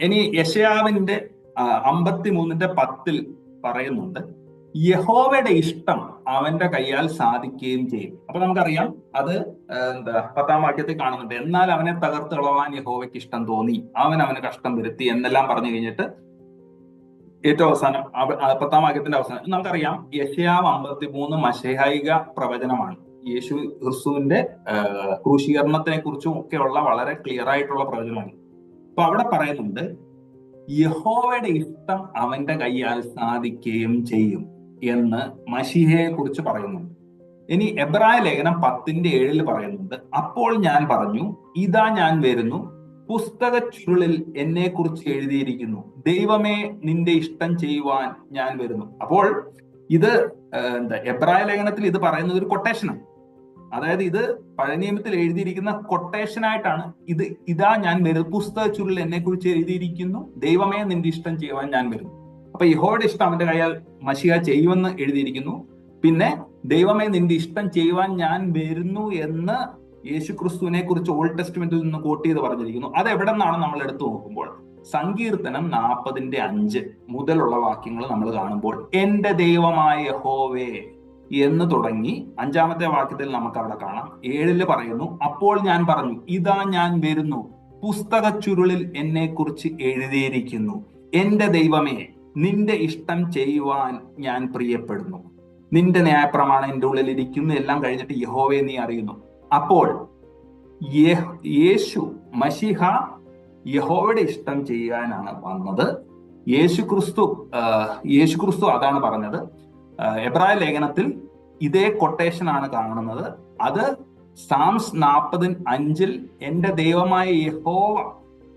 ഇനി യശയാവിന്റെ അമ്പത്തി മൂന്നിന്റെ പത്തിൽ പറയുന്നുണ്ട് യഹോവയുടെ ഇഷ്ടം അവന്റെ കൈയാൽ സാധിക്കുകയും ചെയ്യും. അപ്പൊ നമുക്കറിയാം അത് എന്താ പത്താം വാക്യത്തിൽ കാണുന്നുണ്ട്. എന്നാൽ അവനെ തകർത്ത് കളവാൻ യഹോവയ്ക്ക് ഇഷ്ടം തോന്നി. അവൻ അവന് കഷ്ടം വരുത്തി എന്നെല്ലാം പറഞ്ഞു കഴിഞ്ഞിട്ട് ഏറ്റവും അവസാനം പത്താം വാക്യത്തിന്റെ അവസാനം. നമുക്കറിയാം യശയാവ് അമ്പത്തി മൂന്ന് മഷേഹായിക പ്രവചനമാണ്. യേശു ക്രിസ്തുവിന്റെ ക്രൂശീകരണത്തിനെ കുറിച്ചും ഒക്കെയുള്ള വളരെ ക്ലിയർ ആയിട്ടുള്ള പ്രവചനമാണ്. അപ്പൊ അവിടെ പറയുന്നുണ്ട് യഹോവയുടെ ഇഷ്ടം അവന്റെ കൈയാൽ സാധിക്കുകയും ചെയ്യും എന്ന് മഷിഹയെ കുറിച്ച് പറയുന്നുണ്ട്. ഇനി എബ്രായ ലേഖനം പത്തിന്റെ ഏഴിൽ പറയുന്നുണ്ട് അപ്പോൾ ഞാൻ പറഞ്ഞു ഇതാ ഞാൻ വരുന്നു പുസ്തക ചുരുളിൽ എന്നെ കുറിച്ച് എഴുതിയിരിക്കുന്നു ദൈവമേ നിന്റെ ഇഷ്ടം ചെയ്യുവാൻ ഞാൻ വരുന്നു. അപ്പോൾ ഇത് എന്താ എബ്രായ ലേഖനത്തിൽ ഇത് പറയുന്നത് ഒരു കൊട്ടേഷനാണ് അതായത് ഇത് പഴയ നിയമത്തിൽ എഴുതിയിരിക്കുന്ന കൊട്ടേഷൻ ആയിട്ടാണ്. ഇത് ഇതാ ഞാൻ വരും പുസ്തക ചുരുളിൽ എന്നെ കുറിച്ച് എഴുതിയിരിക്കുന്നു. ദൈവമേ നിന്റെ ഇഷ്ടം ചെയ്യുവാൻ ഞാൻ വരുന്നു. അപ്പൊ ഇഹോയുടെ ഇഷ്ടം അവന്റെ കയ്യാൽ മഷിക ചെയ്യുമെന്ന് എഴുതിയിരിക്കുന്നു. പിന്നെ ദൈവമേ നിന്റെ ഇഷ്ടം ചെയ്യുവാൻ ഞാൻ വരുന്നു എന്ന് യേശു ക്രിസ്തുവിനെ കുറിച്ച് ഓൾഡ് ടെസ്റ്റ്മെന്റിൽ നിന്ന് കോട്ട് ചെയ്ത് പറഞ്ഞിരിക്കുന്നു. അത് എവിടെ നിന്നാണ് നമ്മൾ എടുത്തു നോക്കുമ്പോൾ? സങ്കീർത്തനം നാൽപ്പതിന്റെ അഞ്ച് മുതലുള്ള വാക്യങ്ങൾ നമ്മൾ കാണുമ്പോൾ. എന്റെ ദൈവമായ യഹോവേ എന്ന് തുടങ്ങി അഞ്ചാമത്തെ വാക്യത്തിൽ നമുക്ക് അവിടെ കാണാം. ഏഴിൽ പറയുന്നു അപ്പോൾ ഞാൻ പറഞ്ഞു ഇതാ ഞാൻ വരുന്നു പുസ്തക ചുരുളിൽ എന്നെ കുറിച്ച് എഴുതിയിരിക്കുന്നു. എന്റെ ദൈവമേ നിന്റെ ഇഷ്ടം ചെയ്യുവാൻ ഞാൻ പ്രിയപ്പെടുന്നു. നിന്റെ ന്യായപ്രമാണം എന്റെ ഉള്ളിൽ ഇരിക്കുന്നു എല്ലാം കഴിഞ്ഞിട്ട് യഹോവയെ നീ അറിയുന്നു. അപ്പോൾ യേശു മഷിഹ യഹോവയുടെ ഇഷ്ടം ചെയ്യാനാണ് വന്നത്. യേശു ക്രിസ്തു യേശു ക്രിസ്തു അതാണ് പറഞ്ഞത്. എബ്രായ ലേഖനത്തിൽ ഇതേ കൊട്ടേഷൻ ആണ് കാണുന്നത്. അത് സാംസ് നാൽപ്പതിൻ അഞ്ചിൽ എന്റെ ദൈവമായ യഹോവ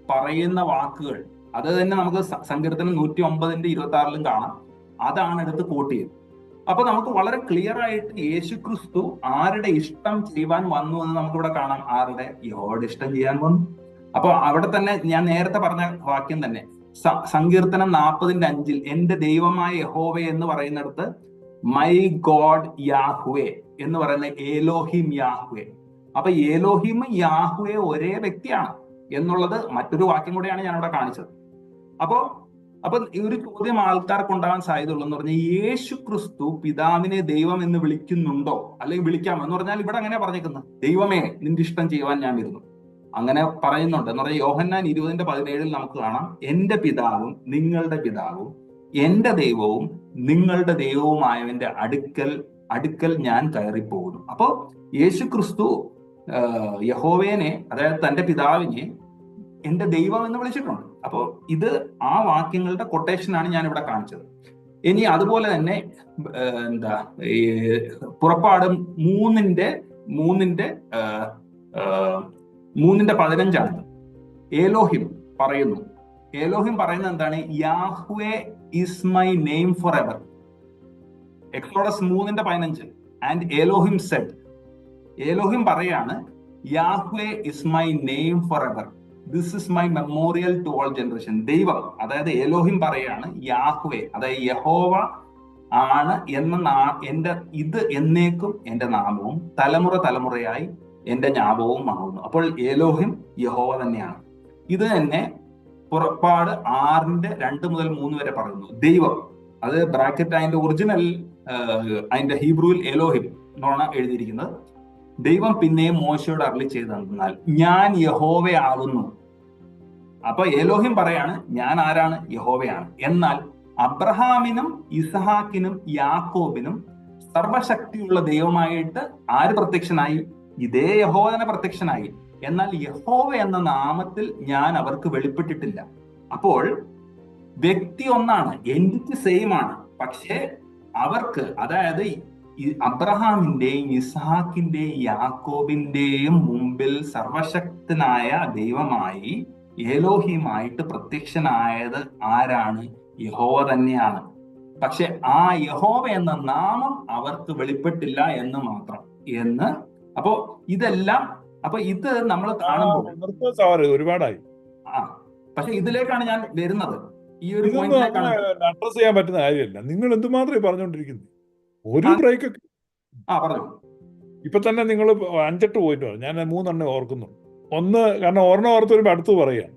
പറയുന്ന വാക്കുകൾ അത് തന്നെ നമുക്ക് സങ്കീർത്തനം നൂറ്റി ഒമ്പതിന്റെ ഇരുപത്തി ആറിലും കാണാം. അതാണ് എടുത്ത് കോട്ട് ചെയ്തത് അപ്പൊ നമുക്ക് വളരെ ക്ലിയർ ആയിട്ട് യേശു ക്രിസ്തു ആരുടെ ഇഷ്ടം ചെയ്യുവാൻ വന്നു എന്ന് നമുക്കിവിടെ കാണാം. ആരുടെ? യഹോവയുടെ ഇഷ്ടം ചെയ്യാൻ വന്നു. അപ്പൊ അവിടെ തന്നെ ഞാൻ നേരത്തെ പറഞ്ഞ വാക്യം തന്നെ സങ്കീർത്തനം നാൽപ്പതിന്റെ അഞ്ചിൽ എന്റെ ദൈവമായ യഹോവെ എന്ന് പറയുന്നിടത്ത് മൈ ഗോഡ് യാഹുവേ എന്ന് പറയുന്ന ഏലോഹിം യാഹുവേ അപ്പൊ ഏലോഹിം യാഹുവേ ഒരേ വ്യക്തിയാണ് എന്നുള്ളത് മറ്റൊരു വാക്യം കൂടെയാണ് ഞാൻ അവിടെ കാണിച്ചത്. അപ്പോ അപ്പൊ ഈ ഒരു ചോദ്യം ആൾക്കാർക്ക് ഉണ്ടാകാൻ സാധ്യതയുള്ളൂ എന്ന് പറഞ്ഞാൽ യേശു ക്രിസ്തു പിതാവിനെ ദൈവം എന്ന് വിളിക്കുന്നുണ്ടോ? അല്ലെങ്കിൽ വിളിക്കാമോ എന്ന് പറഞ്ഞാൽ ഇവിടെ അങ്ങനെ പറഞ്ഞേക്കുന്നത് ദൈവമേ നിന്റെ ഇഷ്ടം ചെയ്യുവാൻ ഞാൻ വരുന്നു. അങ്ങനെ പറയുന്നുണ്ട്. എന്ന് പറഞ്ഞാൽ യോഹന്നാൻ ഇരുപതിന്റെ പതിനേഴിൽ നമുക്ക് കാണാം എന്റെ പിതാവും നിങ്ങളുടെ പിതാവും എന്റെ ദൈവവും നിങ്ങളുടെ ദൈവവുമായവന്റെ അടുക്കൽ അടുക്കൽ ഞാൻ കയറിപ്പോകുന്നു. അപ്പോ യേശു ക്രിസ്തു യഹോവേനെ അതായത് തന്റെ പിതാവിനെ എന്റെ ദൈവം എന്ന് വിളിച്ചിട്ടുണ്ട്. അപ്പോ ഇത് ആ വാക്യങ്ങളുടെ കൊട്ടേഷനാണ് ഞാൻ ഇവിടെ കാണിച്ചത്. ഇനി അതുപോലെ തന്നെ എന്താ പുറപ്പാട് മൂന്നിന്റെ മൂന്നിന്റെ മൂന്നിന്റെ പതിനഞ്ചാണ്. ഏലോഹിം പറയുന്നു. ഏലോഹിം പറയുന്നത് എന്താണ്? Yahweh is my name for ever Exodus മൂന്നിന്റെ പതിനഞ്ച്. ആൻഡ് ഏലോഹിം സെഡ് ഏലോഹിം പറയാണ് Yahweh is my name for ever this is my memorial to all generation ദൈവം അതായത് ഏലോഹിം പറയാണ് യാഹ്വേ അതായത് യഹോവ ആണ് എന്ന എന്റെ ഇത് എന്നേക്കും എന്റെ നാമവും തലമുറ തലമുറയായി എന്റെ ജ്ഞാപകവും മാറുന്നു. അപ്പോൾ ഏലോഹിം യഹോവ തന്നെയാണ്. ഇത് തന്നെ പുറപ്പാട് ആറിന്റെ രണ്ട് മുതൽ മൂന്ന് വരെ പറയുന്നു. ദൈവം അത് ബ്രാക്കറ്റ് അതിന്റെ ഒറിജിനൽ അതിന്റെ ഹീബ്രുവിൽ എലോഹിം എന്നാണ് എഴുതിയിരിക്കുന്നത്. ദൈവം പിന്നെയും മോശയോട് അരളി ചെയ്തെന്നാൽ ഞാൻ യഹോവയാകുന്നു. അപ്പൊ എലോഹിം പറയാണ് ഞാൻ ആരാണ്? യഹോവയാണ്. എന്നാൽ അബ്രഹാമിനും ഇസഹാക്കിനും യാക്കോബിനും സർവശക്തിയുള്ള ദൈവമായിട്ട് ആര് പ്രത്യക്ഷനായി? ഇതേ യഹോവ തന്നെ പ്രത്യക്ഷനായി. എന്നാൽ യഹോവ എന്ന നാമത്തിൽ ഞാൻ അവർക്ക് വെളിപ്പെട്ടിട്ടില്ല. അപ്പോൾ വ്യക്തി ഒന്നാണ് എന്റിറ്റി സെയിം ആണ്. പക്ഷേ അവർക്ക് അതായത് അബ്രഹാമിന്റെയും ഇസ്ഹാക്കിന്റെയും യാക്കോബിന്റെയും മുമ്പിൽ സർവശക്തനായ ദൈവമായി ഏലോഹിയുമായിട്ട് പ്രത്യക്ഷനായത് ആരാണ്? യഹോവ തന്നെയാണ്. പക്ഷെ ആ യഹോവ എന്ന നാമം അവർക്ക് വെളിപ്പെട്ടില്ല എന്ന് മാത്രം. എന്ന് അപ്പോ ഇതെല്ലാം അപ്പൊ ഇത് നമ്മൾ കാണുമ്പോൾ ഒരുപാടായി. ആ പക്ഷെ ഇതിലേക്കാണ് ഞാൻ വരുന്നത്. ഈ ഒരു അഡ്രസ് ചെയ്യാൻ പറ്റുന്ന കാര്യമല്ല. നിങ്ങൾ എന്തുമാത്രമേ പറഞ്ഞുകൊണ്ടിരിക്കുന്നത് ഒരു ബ്രേക്ക് ആ പറഞ്ഞു. ഇപ്പൊ തന്നെ നിങ്ങൾ അഞ്ചെട്ട് പോയിട്ട് പറഞ്ഞു ഞാൻ മൂന്നെണ്ണം ഓർക്കുന്നു ഒന്ന് കാരണം ഒരെണ്ണം ഓർത്ത് വരുമ്പോ അടുത്ത് പറയാം.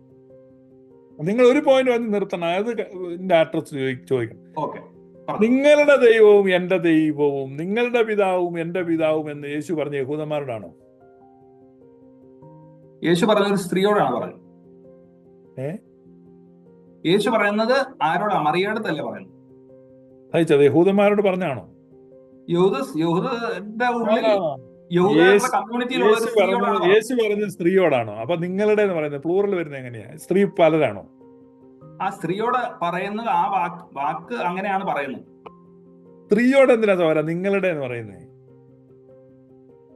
നിങ്ങൾ ഒരു പോയിന്റ് വന്ന് നിർത്തണം. അത് അഡ്രസ് ചോദിക്കണം. ഓക്കെ. നിങ്ങളുടെ ദൈവവും എന്റെ ദൈവവും നിങ്ങളുടെ പിതാവും എന്റെ പിതാവും എന്ന് യേശു പറഞ്ഞ യഹൂദന്മാരോടാണോ? യേശു പറഞ്ഞ ഒരു സ്ത്രീയോടാണ് പറയുന്നത്. ഏ? യേശു പറയുന്നത് ആരോടാ? മറിയടുത്തല്ലേ പറയുന്നത്. അയച്ചത് യഹൂദന്മാരോട് പറഞ്ഞാണോ? യേശു- പറഞ്ഞത് സ്ത്രീയോടാണോ അപ്പൊ നിങ്ങളുടെ എന്ന് പറയുന്നത് പ്ലൂറൽ വരുന്നത് എങ്ങനെയാ? സ്ത്രീ പലരാണോ? ആ സ്ത്രീയോട് പറയുന്നത് ആ വാക്ക് വാക്ക് അങ്ങനെയാണ് പറയുന്നത്. സ്ത്രീയോട് എന്തിനാ ചോര? നിങ്ങളുടെ എന്ന് പറയുന്നത്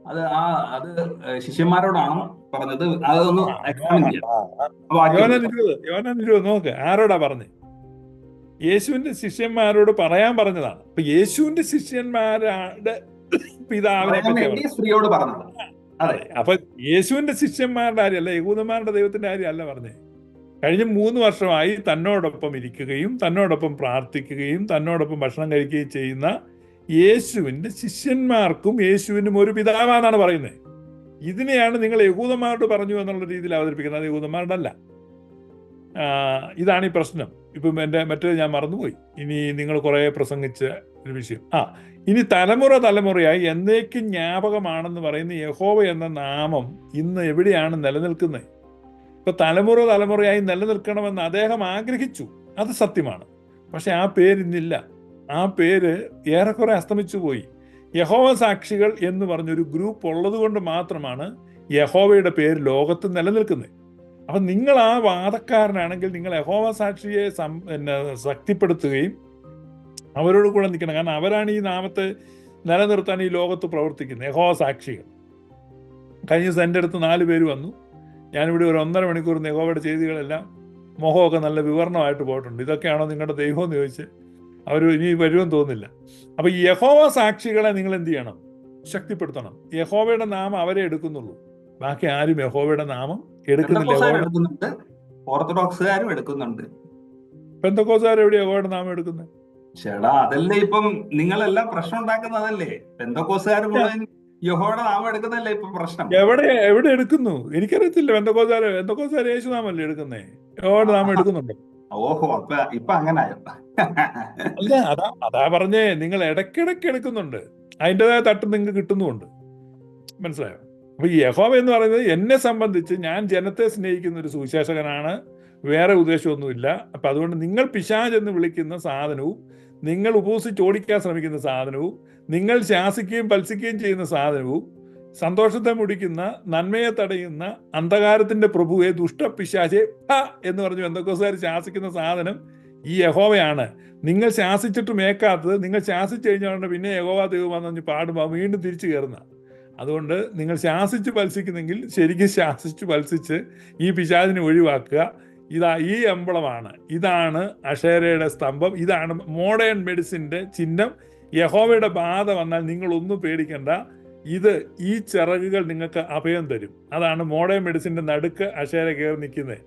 അത് ആ അത് ശിഷ്യന്മാരോടാണ് പറഞ്ഞത്. അതൊന്ന് എക്സാമിൻ ചെയ്യാം. നോക്ക് ആരോടാ പറഞ്ഞു? യേശുവിന്റെ ശിഷ്യന്മാരോട് പറയാൻ പറഞ്ഞതാണ്. അപ്പൊ യേശുവിന്റെ ശിഷ്യന്മാരുടെ പിതാവിനെ സ്ത്രീയോട് പറഞ്ഞത്. അതെ. അപ്പൊ യേശുവിന്റെ ശിഷ്യന്മാരുടെ കാര്യമല്ല യഹൂദന്മാരുടെ ദൈവത്തിന്റെ കാര്യമല്ല പറഞ്ഞേ. കഴിഞ്ഞ മൂന്ന് വർഷമായി തന്നോടൊപ്പം ഇരിക്കുകയും തന്നോടൊപ്പം പ്രാർത്ഥിക്കുകയും തന്നോടൊപ്പം ഭക്ഷണം കഴിക്കുകയും ചെയ്യുന്ന യേശുവിന്റെ ശിഷ്യന്മാർക്കും യേശുവിനും ഒരു പിതാവാന്നാണ് പറയുന്നത്. ഇതിനെയാണ് നിങ്ങൾ യഹൂദന്മാരോട് പറഞ്ഞു എന്നുള്ള രീതിയിൽ അവതരിപ്പിക്കുന്നത്. അത് യഹൂദന്മാരുടെ അല്ല ഇതാണ് ഈ പ്രശ്നം. ഇപ്പം എന്റെ മറ്റേ ഞാൻ മറന്നുപോയി. ഇനി നിങ്ങൾ കുറേ പ്രസംഗിച്ച ഒരു വിഷയം. ആ ഇനി തലമുറ തലമുറയായി എന്നേക്കും ജ്ഞാപകമാണെന്ന് പറയുന്ന യഹോവ എന്ന നാമം ഇന്ന് എവിടെയാണ് നിലനിൽക്കുന്നത്? ഇപ്പൊ തലമുറ തലമുറയായി നിലനിൽക്കണമെന്ന് അദ്ദേഹം ആഗ്രഹിച്ചു. അത് സത്യമാണ്. പക്ഷെ ആ പേര് ഇന്നില്ല. ആ പേര് ഏറെക്കുറെ അസ്തമിച്ചു പോയി. യഹോവ സാക്ഷികൾ എന്ന് പറഞ്ഞൊരു ഗ്രൂപ്പ് ഉള്ളത് കൊണ്ട് മാത്രമാണ് യഹോവയുടെ പേര് ലോകത്ത് നിലനിൽക്കുന്നത്. അപ്പൊ നിങ്ങൾ ആ വാദക്കാരനാണെങ്കിൽ നിങ്ങൾ യഹോവ സാക്ഷിയെ സം പിന്നെ ശക്തിപ്പെടുത്തുകയും അവരോട് കൂടെ നിൽക്കണം. കാരണം അവരാണ് ഈ നാമത്തെ നിലനിർത്താൻ ഈ ലോകത്ത് പ്രവർത്തിക്കുന്നത്. യഹോവ സാക്ഷികൾ. കഴിഞ്ഞ ദിവസം എന്റെ അടുത്ത് നാല് പേര് വന്നു. ഞാനിവിടെ ഒരു ഒന്നര മണിക്കൂർ യഹോവയുടെ ചെയ്തികളെല്ലാം മുഖമൊക്കെ നല്ല വിവരണമായിട്ട് പോയിട്ടുണ്ട്. ഇതൊക്കെയാണോ നിങ്ങളുടെ ദൈവം എന്ന് ചോദിച്ച് അവർ ഇനി വരുമെന്ന് തോന്നുന്നില്ല. അപ്പോൾ യഹോവ സാക്ഷികളെ നിങ്ങൾ എന്ത് ചെയ്യണം? ശക്തിപ്പെടുത്തണം. യഹോവയുടെ നാമം അവരെ എടുക്കുന്നുള്ളൂ. ബാക്കി ആരും യഹോവയുടെ നാമം എടുക്കുന്നില്ല. ഓർത്തഡോക്സുകാരും എടുക്കുന്നുണ്ട്. പെന്തക്കോസുകാർ എവിടെ യഹോവയുടെ നാമം എടുക്കുന്നത്? ചേടാ അതല്ലേ ഇപ്പം നിങ്ങളെല്ലാം പ്രശ്നം ഉണ്ടാക്കുന്നതല്ലേ പെന്തക്കോസുകാർ മുഴുവൻ യഹോയുടെ നാമം എടുക്കുന്നതല്ലേ ഇപ്പൊ പ്രശ്നം? എവിടെ എവിടെ എടുക്കുന്നു? എനിക്കറിയത്തില്ല. എന്തൊക്കെ എന്തൊക്കെ യേശുനാമല്ലേ എടുക്കുന്നേ? യഹോയുടെ നാമം എടുക്കുന്നുണ്ടോ? ഓഹോ അപ്പൊ ഇപ്പൊ അങ്ങനെ അല്ല അതാ അതാ പറഞ്ഞേ നിങ്ങൾ ഇടയ്ക്കിടയ്ക്ക് എടുക്കുന്നുണ്ട്. അതിന്റെതായ തട്ട് നിങ്ങൾക്ക് കിട്ടുന്നുണ്ട് മനസ്സിലായോ? അപ്പൊ ഈ യഹോവ എന്ന് പറയുന്നത് എന്നെ സംബന്ധിച്ച് ഞാൻ ജനത്തെ സ്നേഹിക്കുന്ന ഒരു സുവിശേഷകനാണ്. വേറെ ഉദ്ദേശമൊന്നുമില്ല. അപ്പൊ അതുകൊണ്ട് നിങ്ങൾ പിശാജ് എന്ന് വിളിക്കുന്ന സാധനവും നിങ്ങൾ ഉപസിച്ച് ഓടിക്കാൻ ശ്രമിക്കുന്ന സാധനവും നിങ്ങൾ ശാസിക്കുകയും പത്സിക്കുകയും ചെയ്യുന്ന സാധനവും സന്തോഷത്തെ മുടിക്കുന്ന നന്മയെ തടയുന്ന അന്ധകാരത്തിന്റെ പ്രഭുവെ ദുഷ്ട പിശാചെ എന്ന് പറഞ്ഞു എന്തൊക്കെ ശാസിക്കുന്ന സാധനം ഈ യഹോവയാണ്. നിങ്ങൾ ശാസിച്ചിട്ട് മേക്കാത്തത് നിങ്ങൾ ശാസിച്ചു കഴിഞ്ഞാൽ പിന്നെ യഹോവ ദൈവമാണെന്ന് പറഞ്ഞ് പാടുമ്പോൾ വീണ്ടും തിരിച്ചു കയറുന്ന. അതുകൊണ്ട് നിങ്ങൾ ശാസിച്ച് പത്സിക്കുന്നെങ്കിൽ ശരിക്കും ശാസിച്ച് പത്സിച്ച് ഈ പിശാചിനെ ഒഴിവാക്കുക. ഇതാ ഈ എംബളമാണ് ഇതാണ് അഷേരയുടെ സ്തംഭം. ഇതാണ് മോഡേൺ മെഡിസിന്റെ ചിഹ്നം. യഹോവയുടെ ബാധ വന്നാൽ നിങ്ങളൊന്നും പേടിക്കണ്ട. ഇത് ഈ ചിറകുകൾ നിങ്ങൾക്ക് അഭയം തരും. അതാണ് മോഡേൺ മെഡിസിന്റെ നടുക്ക് അഷേര കയറി നിൽക്കുന്നത്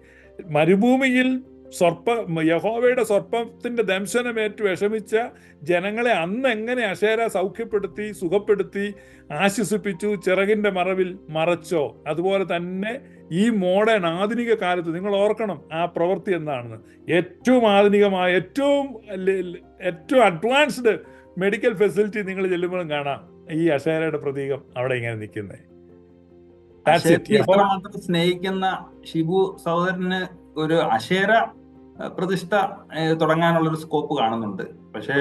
മരുഭൂമിയിൽ സർപ്പ യഹോവയുടെ സർപ്പത്തിന്റെ ദംശനമേറ്റ് വിഷമിച്ച ജനങ്ങളെ അന്ന് എങ്ങനെ അഷേര സൗഖ്യപ്പെടുത്തി സുഖപ്പെടുത്തി ആശ്വസിപ്പിച്ചു ചിറകിന്റെ മറവിൽ മറച്ചോ? അതുപോലെ തന്നെ ഈ മോഡേൺ ആധുനിക കാലത്ത് നിങ്ങൾ ഓർക്കണം ആ പ്രവൃത്തി എന്താണെന്ന്. ഏറ്റവും ആധുനികമായ ഏറ്റവും ഏറ്റവും അഡ്വാൻസ്ഡ് മെഡിക്കൽ ഫെസിലിറ്റി നിങ്ങൾ ചെല്ലുമ്പോഴും കാണാം. ഈ അശേരയുടെ പ്രതീകം അവിടെ ഇങ്ങനെ നിൽക്കുന്നത് സ്നേഹിക്കുന്ന ഷിബു സഹോദരന് ഒരു അശേര പ്രതിഷ്ഠ തുടങ്ങാനുള്ള ഒരു സ്കോപ്പ് കാണുന്നുണ്ട്. പക്ഷേ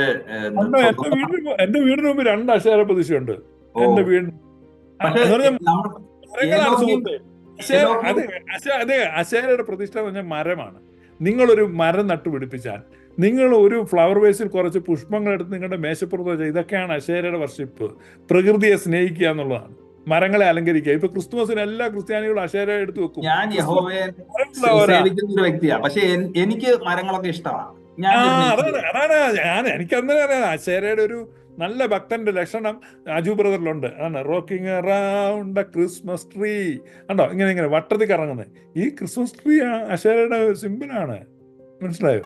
എന്റെ വീടിന് എന്റെ വീടിന് മുമ്പ് രണ്ട് അശേര പ്രതിഷ്ഠയുണ്ട്. എന്റെ വീടിന് അശേര അത് അതെ അശേരയുടെ പ്രതിഷ്ഠ എന്ന് പറഞ്ഞാൽ മരമാണ്. നിങ്ങളൊരു മരം നട്ടുപിടിപ്പിച്ചാൽ നിങ്ങൾ ഒരു ഫ്ലവർ വേസിൽ കുറച്ച് പുഷ്പങ്ങൾ എടുത്ത് നിങ്ങളുടെ മേശപ്പുറത്ത് വെച്ചാൽ ഇതൊക്കെയാണ് അശേരയുടെ വർഷിപ്പ് പ്രകൃതിയെ സ്നേഹിക്കുക എന്നുള്ളതാണ്. മരങ്ങളെ അലങ്കരിക്കുക. ഇപ്പൊ ക്രിസ്തുമസിന് എല്ലാ ക്രിസ്ത്യാനികളും അശേര എടുത്ത് വെക്കും. ഞാൻ യഹോവയെ ക്രിസ്തുമസ് ഒരു വ്യക്തിയാ. പക്ഷെ എനിക്ക് മരങ്ങളൊക്കെ ഇഷ്ടമാണ്. അതാണ് അതാണ് ഞാൻ എനിക്ക് അന്നേരം അറിയാം. അശേരയുടെ ഒരു നല്ല ഭക്തന്റെ ലക്ഷണം അജു ബ്രദറിലുണ്ട്. ആണ്. റോക്കിംഗ് അറൗണ്ട് ക്രിസ്മസ് ട്രീ കണ്ടോ? ഇങ്ങനെ ഇങ്ങനെ വട്ടത്തിൽ കറങ്ങുന്നത്. ഈ ക്രിസ്മസ് ട്രീ അശേരയുടെ സിമ്പിളാണ് മനസ്സിലായോ?